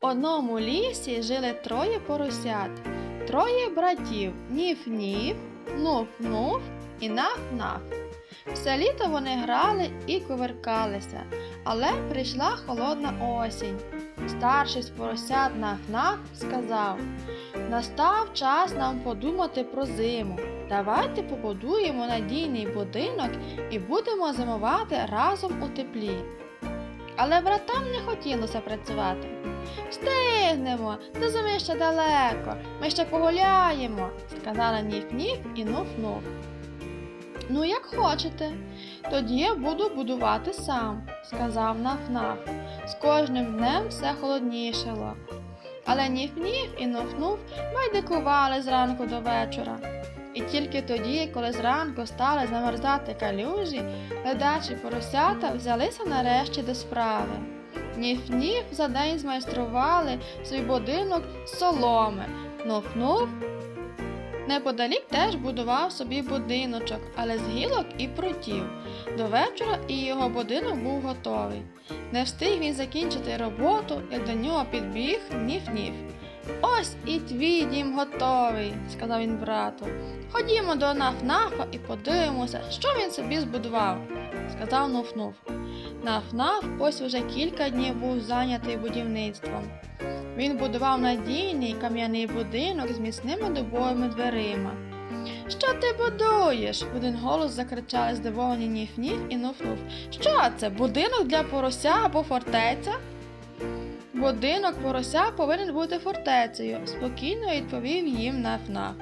одному лісі жили троє поросят, троє братів Ніф-Ніф, Нуф-Нуф і Наф-Наф. Все літо вони грали і кувиркалися, але прийшла холодна осінь. Старший з поросят Наф-Наф сказав: Настав час нам подумати про зиму. Давайте побудуємо надійний будинок і будемо зимувати разом у теплі. Але братам не хотілося працювати. Встигнемо, до зими ще далеко, ми ще погуляємо, сказала Ніф-Ніф і Нуф-Нуф. Ну, як хочете, тоді я буду будувати сам, сказав Наф-Наф. З кожним днем все холоднішало. Але Ніф-Ніф і Нуф-Нуф байдикували зранку до вечора. І тільки тоді, коли зранку стали замерзати калюжі, ледачі поросята взялися нарешті до справи. Ніф-ніф за день змайстрували свій будинок соломи. Нуф-нуф неподалік теж будував собі будиночок, але з гілок і прутів. До вечора і його будинок був готовий. Не встиг він закінчити роботу, як до нього підбіг Ніф-ніф. Ось і твій дім готовий, сказав він брату. Ходімо до Наф-Нафа і подивимося, що він собі збудував, сказав Нуф-Нуф. Наф-Наф ось уже кілька днів був зайнятий будівництвом. Він будував надійний кам'яний будинок з міцними дубовими дверима. Що ти будуєш? в один голос закричали здивовані Ніф-Ніф і Нуф-Нуф. Що це? Будинок для порося або фортеця? Будинок порося повинен бути фортецею, спокійно відповів їм Наф-Наф.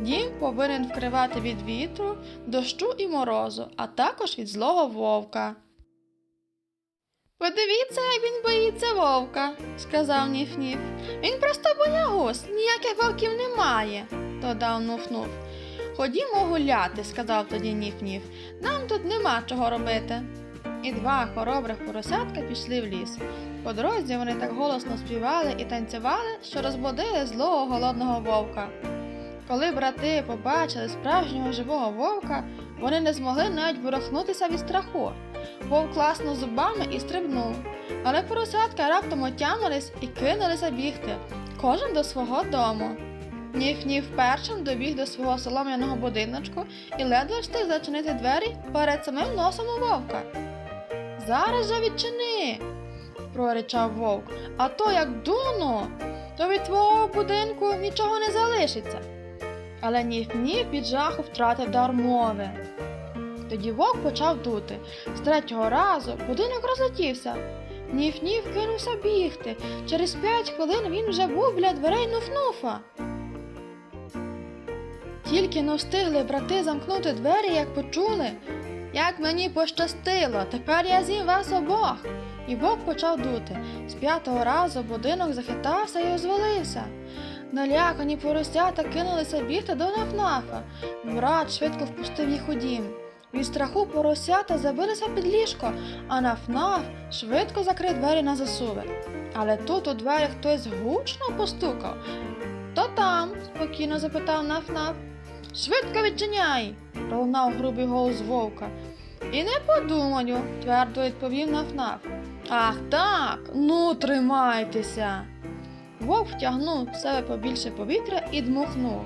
Дім повинен вкривати від вітру, дощу і морозу, а також від злого вовка. Подивіться, як він боїться вовка, сказав Ніф-Ніф. Він просто боягуз, ніяких вовків немає, додав Нуф-Нуф. Ходімо гуляти, сказав тоді Ніф-Ніф. Нам тут нема чого робити. І два хоробрих поросятка пішли в ліс. По дорозі вони так голосно співали і танцювали, що розбудили злого голодного вовка. Коли брати побачили справжнього живого вовка, вони не змогли навіть ворохнутися від страху. Вовк класнув зубами і стрибнув, але поросятка раптом отямились і кинулися бігти, кожен до свого дому. Ніф-ніф першим добіг до свого солом'яного будиночку і ледве встиг зачинити двері перед самим носом у вовка. Зараз же відчини, проричав вовк, а то як дуну, то від твого будинку нічого не залишиться. Але ніф-ніф від жаху втратив дар мови. Тоді вовк почав дути. З третього разу будинок розлетівся. Ніф-ніф кинувся бігти. Через п'ять хвилин він вже був біля дверей Нуф-Нуфа. Тільки но встигли брати замкнути двері, як почули. Як мені пощастило, тепер я з'їм вас обох. І вовк почав дути. З п'ятого разу будинок захитався і озвалився. Налякані поросята кинулися бігти до Нафнафа. Брат швидко впустив їх у дім. Від страху поросята забилися під ліжко, а Нафнаф швидко закрив двері на засуви. Але тут у двері хтось гучно постукав. Хто там? спокійно запитав Нафнаф. Швидко відчиняй, пролунав грубий голос вовка. І не подумаю, твердо відповів Нафнаф. Ах так, ну тримайтеся. Вовк втягнув в себе побільше повітря і дмухнув.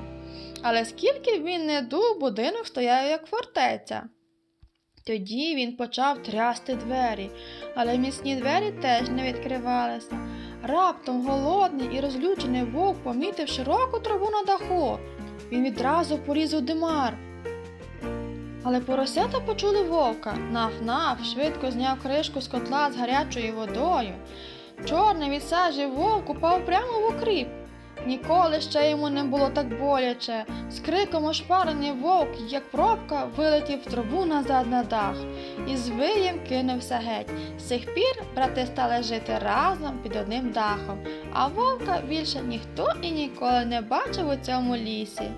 Але скільки він не дув, будинок стояв як фортеця. Тоді він почав трясти двері, але міцні двері теж не відкривалися. Раптом голодний і розлючений вовк помітив широку траву на даху. Він відразу поліз у димар. Але поросята почули вовка. Наф-наф швидко зняв кришку з котла з гарячою водою. Чорний від сажі вовк упав прямо в укріп. Ніколи ще йому не було так боляче. З криком ошпарений вовк, як пробка, вилетів в трубу назад на дах і з виєм кинувся геть. З цих пір брати стали жити разом під одним дахом, а вовка більше ніхто і ніколи не бачив у цьому лісі.